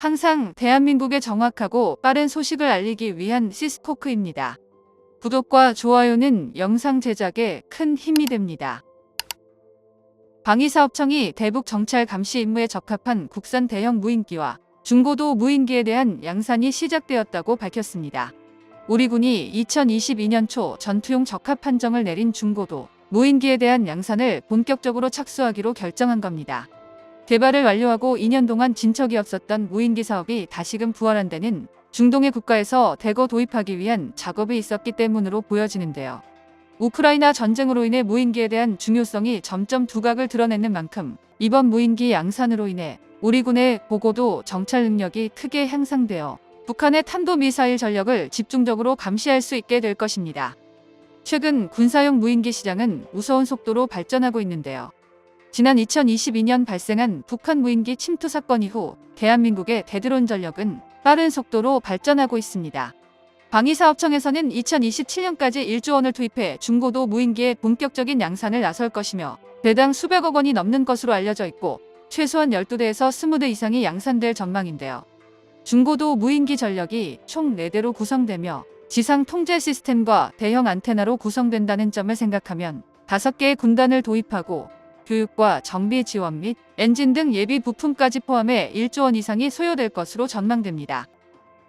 항상 대한민국의 정확하고 빠른 소식을 알리기 위한 시스코크입니다. 구독과 좋아요는 영상 제작에 큰 힘이 됩니다. 방위사업청이 대북 정찰 감시 임무에 적합한 국산 대형 무인기와 중고도 무인기에 대한 양산이 시작되었다고 밝혔습니다. 우리 군이 2022년 초 전투용 적합 판정을 내린 중고도 무인기에 대한 양산을 본격적으로 착수하기로 결정한 겁니다. 개발을 완료하고 2년 동안 진척이 없었던 무인기 사업이 다시금 부활한 데는 중동의 국가에서 대거 도입하기 위한 작업이 있었기 때문으로 보여지는데요. 우크라이나 전쟁으로 인해 무인기에 대한 중요성이 점점 두각을 드러내는 만큼 이번 무인기 양산으로 인해 우리 군의 보고도 정찰 능력이 크게 향상되어 북한의 탄도미사일 전력을 집중적으로 감시할 수 있게 될 것입니다. 최근 군사용 무인기 시장은 무서운 속도로 발전하고 있는데요. 지난 2022년 발생한 북한 무인기 침투 사건 이후 대한민국의 대드론 전력은 빠른 속도로 발전하고 있습니다. 방위사업청에서는 2027년까지 1조 원을 투입해 중고도 무인기의 본격적인 양산을 나설 것이며 대당 수백억 원이 넘는 것으로 알려져 있고 최소한 12대에서 20대 이상이 양산될 전망인데요. 중고도 무인기 전력이 총 4대로 구성되며 지상 통제 시스템과 대형 안테나로 구성된다는 점을 생각하면 5개의 군단을 도입하고 교육과 정비 지원 및 엔진 등 예비 부품까지 포함해 1조 원 이상이 소요될 것으로 전망됩니다.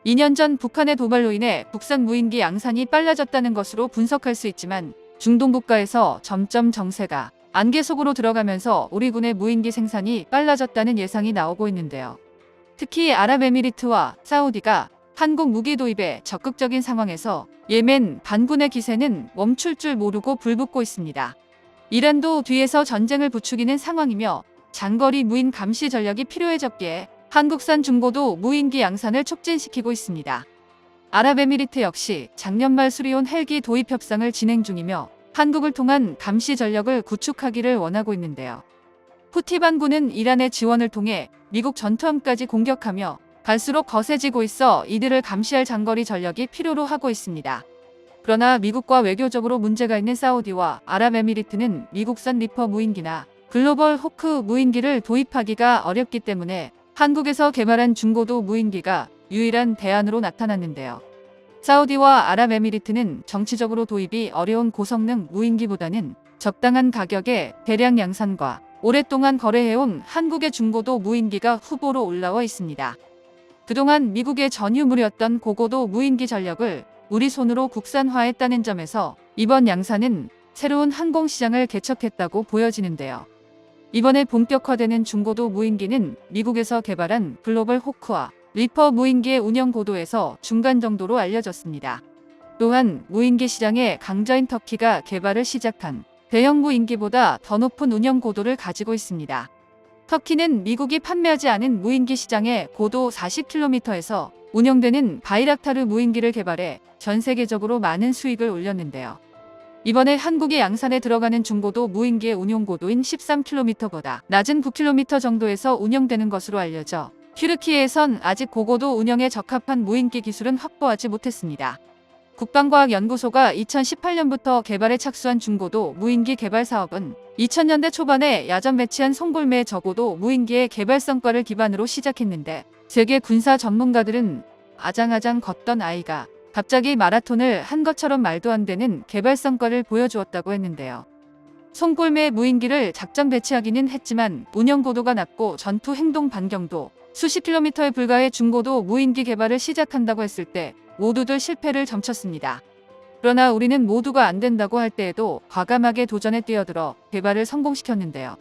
2년 전 북한의 도발로 인해 국산 무인기 양산이 빨라졌다는 것으로 분석할 수 있지만 중동 국가에서 점점 정세가 안개 속으로 들어가면서 우리 군의 무인기 생산이 빨라졌다는 예상이 나오고 있는데요. 특히 아랍에미리트와 사우디가 한국 무기 도입에 적극적인 상황에서 예멘 반군의 기세는 멈출 줄 모르고 불붙고 있습니다. 이란도 뒤에서 전쟁을 부추기는 상황이며 장거리 무인 감시 전력이 필요해졌기에 한국산 중고도 무인기 양산을 촉진시키고 있습니다. 아랍에미리트 역시 작년 말 수리온 헬기 도입 협상을 진행 중이며 한국을 통한 감시 전력을 구축하기를 원하고 있는데요. 후티 반군은 이란의 지원을 통해 미국 전투함까지 공격하며 갈수록 거세지고 있어 이들을 감시할 장거리 전력이 필요로 하고 있습니다. 그러나 미국과 외교적으로 문제가 있는 사우디와 아랍에미리트는 미국산 리퍼 무인기나 글로벌 호크 무인기를 도입하기가 어렵기 때문에 한국에서 개발한 중고도 무인기가 유일한 대안으로 나타났는데요. 사우디와 아랍에미리트는 정치적으로 도입이 어려운 고성능 무인기보다는 적당한 가격에 대량 양산과 오랫동안 거래해온 한국의 중고도 무인기가 후보로 올라와 있습니다. 그동안 미국의 전유물이었던 고고도 무인기 전력을 우리 손으로 국산화했다는 점에서 이번 양산은 새로운 항공시장을 개척했다고 보여지는데요. 이번에 본격화되는 중고도 무인기는 미국에서 개발한 글로벌 호크와 리퍼 무인기의 운영 고도에서 중간 정도로 알려졌습니다. 또한 무인기 시장의 강자인 터키가 개발을 시작한 대형 무인기보다 더 높은 운영 고도를 가지고 있습니다. 터키는 미국이 판매하지 않은 무인기 시장의 고도 40km에서 운영되는 바이락타르 무인기를 개발해 전 세계적으로 많은 수익을 올렸는데요. 이번에 한국의 양산에 들어가는 중고도 무인기의 운용 고도인 13km보다 낮은 9km 정도에서 운영되는 것으로 알려져 튀르키예에선 아직 고고도 운영에 적합한 무인기 기술은 확보하지 못했습니다. 국방과학연구소가 2018년부터 개발에 착수한 중고도 무인기 개발 사업은 2000년대 초반에 야전 배치한 송골매 저고도 무인기의 개발 성과를 기반으로 시작했는데 세계 군사 전문가들은 아장아장 걷던 아이가 갑자기 마라톤을 한 것처럼 말도 안 되는 개발 성과를 보여주었다고 했는데요. 송골매 무인기를 작전 배치하기는 했지만 운영 고도가 낮고 전투 행동 반경도 수십 킬로미터에 불과해 중고도 무인기 개발을 시작한다고 했을 때 모두들 실패를 점쳤습니다. 그러나 우리는 모두가 안 된다고 할 때에도 과감하게 도전에 뛰어들어 개발을 성공시켰는데요.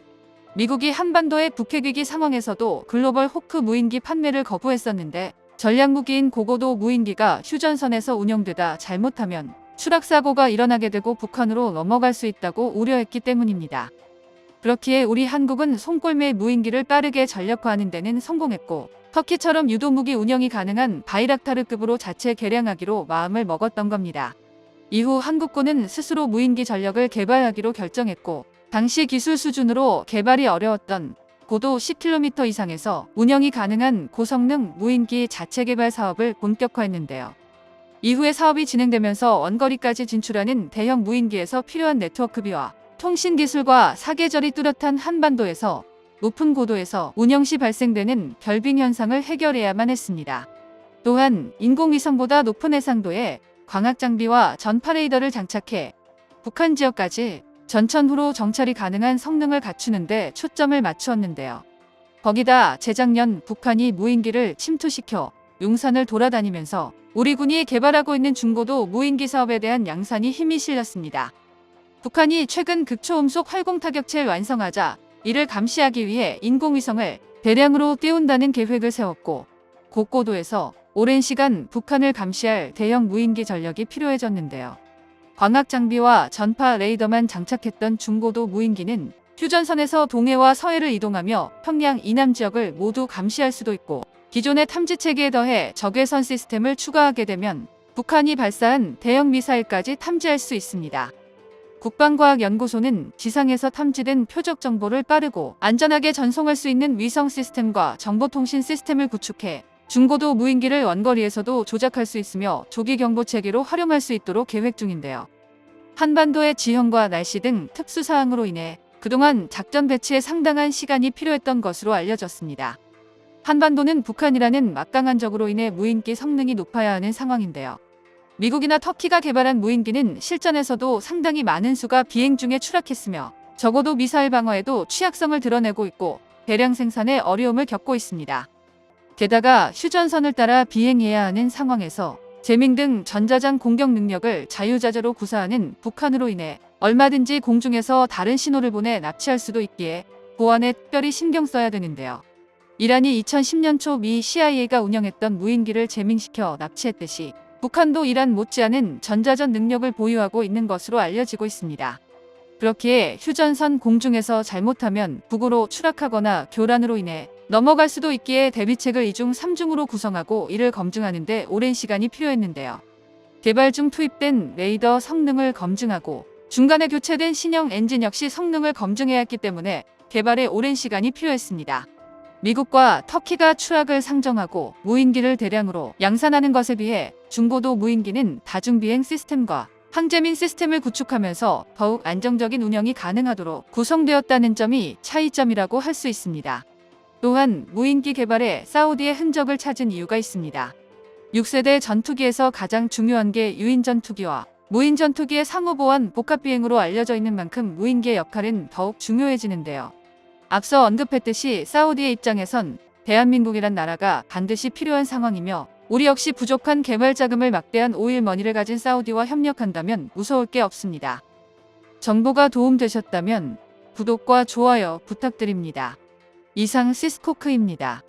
미국이 한반도의 북핵위기 상황에서도 글로벌 호크 무인기 판매를 거부했었는데 전략무기인 고고도 무인기가 휴전선에서 운영되다 잘못하면 추락사고가 일어나게 되고 북한으로 넘어갈 수 있다고 우려했기 때문입니다. 그렇기에 우리 한국은 송골매 무인기를 빠르게 전력화하는 데는 성공했고 터키처럼 유도 무기 운영이 가능한 바이락타르급으로 자체 개량하기로 마음을 먹었던 겁니다. 이후 한국군은 스스로 무인기 전력을 개발하기로 결정했고 당시 기술 수준으로 개발이 어려웠던 고도 10km 이상에서 운영이 가능한 고성능 무인기 자체 개발 사업을 본격화했는데요. 이후에 사업이 진행되면서 원거리까지 진출하는 대형 무인기에서 필요한 네트워크비와 통신 기술과 사계절이 뚜렷한 한반도에서 높은 고도에서 운영 시 발생되는 결빙 현상을 해결해야만 했습니다. 또한 인공위성보다 높은 해상도에 광학 장비와 전파 레이더를 장착해 북한 지역까지 전천후로 정찰이 가능한 성능을 갖추는데 초점을 맞추었는데요. 거기다 재작년 북한이 무인기를 침투시켜 용산을 돌아다니면서 우리 군이 개발하고 있는 중고도 무인기 사업에 대한 양산이 힘이 실렸습니다. 북한이 최근 극초음속 활공타격체를 완성하자 이를 감시하기 위해 인공위성을 대량으로 띄운다는 계획을 세웠고 고고도에서 오랜 시간 북한을 감시할 대형 무인기 전력이 필요해졌는데요. 광학 장비와 전파 레이더만 장착했던 중고도 무인기는 휴전선에서 동해와 서해를 이동하며 평양 이남 지역을 모두 감시할 수도 있고 기존의 탐지 체계에 더해 적외선 시스템을 추가하게 되면 북한이 발사한 대형 미사일까지 탐지할 수 있습니다. 국방과학연구소는 지상에서 탐지된 표적 정보를 빠르고 안전하게 전송할 수 있는 위성 시스템과 정보통신 시스템을 구축해 중고도 무인기를 원거리에서도 조작할 수 있으며 조기 경보 체계로 활용할 수 있도록 계획 중인데요. 한반도의 지형과 날씨 등 특수 사항으로 인해 그동안 작전 배치에 상당한 시간이 필요했던 것으로 알려졌습니다. 한반도는 북한이라는 막강한 적으로 인해 무인기 성능이 높아야 하는 상황인데요. 미국이나 터키가 개발한 무인기는 실전에서도 상당히 많은 수가 비행 중에 추락했으며 적어도 미사일 방어에도 취약성을 드러내고 있고 대량 생산에 어려움을 겪고 있습니다. 게다가 휴전선을 따라 비행해야 하는 상황에서 제밍 등 전자장 공격 능력을 자유자재로 구사하는 북한으로 인해 얼마든지 공중에서 다른 신호를 보내 납치할 수도 있기에 보안에 특별히 신경 써야 되는데요. 이란이 2010년 초 미 CIA가 운영했던 무인기를 제밍시켜 납치했듯이 북한도 이란 못지않은 전자전 능력을 보유하고 있는 것으로 알려지고 있습니다. 그렇기에 휴전선 공중에서 잘못하면 북으로 추락하거나 교란으로 인해 넘어갈 수도 있기에 대비책을 2중 3중으로 구성하고 이를 검증하는 데 오랜 시간이 필요했는데요. 개발 중 투입된 레이더 성능을 검증하고 중간에 교체된 신형 엔진 역시 성능을 검증해야 했기 때문에 개발에 오랜 시간이 필요했습니다. 미국과 터키가 추락을 상정하고 무인기를 대량으로 양산하는 것에 비해 중고도 무인기는 다중비행 시스템과 항제민 시스템을 구축하면서 더욱 안정적인 운영이 가능하도록 구성되었다는 점이 차이점이라고 할 수 있습니다. 또한 무인기 개발에 사우디의 흔적을 찾은 이유가 있습니다. 6세대 전투기에서 가장 중요한 게 유인 전투기와 무인 전투기의 상호 보완 복합 비행으로 알려져 있는 만큼 무인기의 역할은 더욱 중요해지는데요. 앞서 언급했듯이 사우디의 입장에선 대한민국이란 나라가 반드시 필요한 상황이며 우리 역시 부족한 개발 자금을 막대한 오일 머니를 가진 사우디와 협력한다면 무서울 게 없습니다. 정보가 도움되셨다면 구독과 좋아요 부탁드립니다. 이상 시스코크입니다.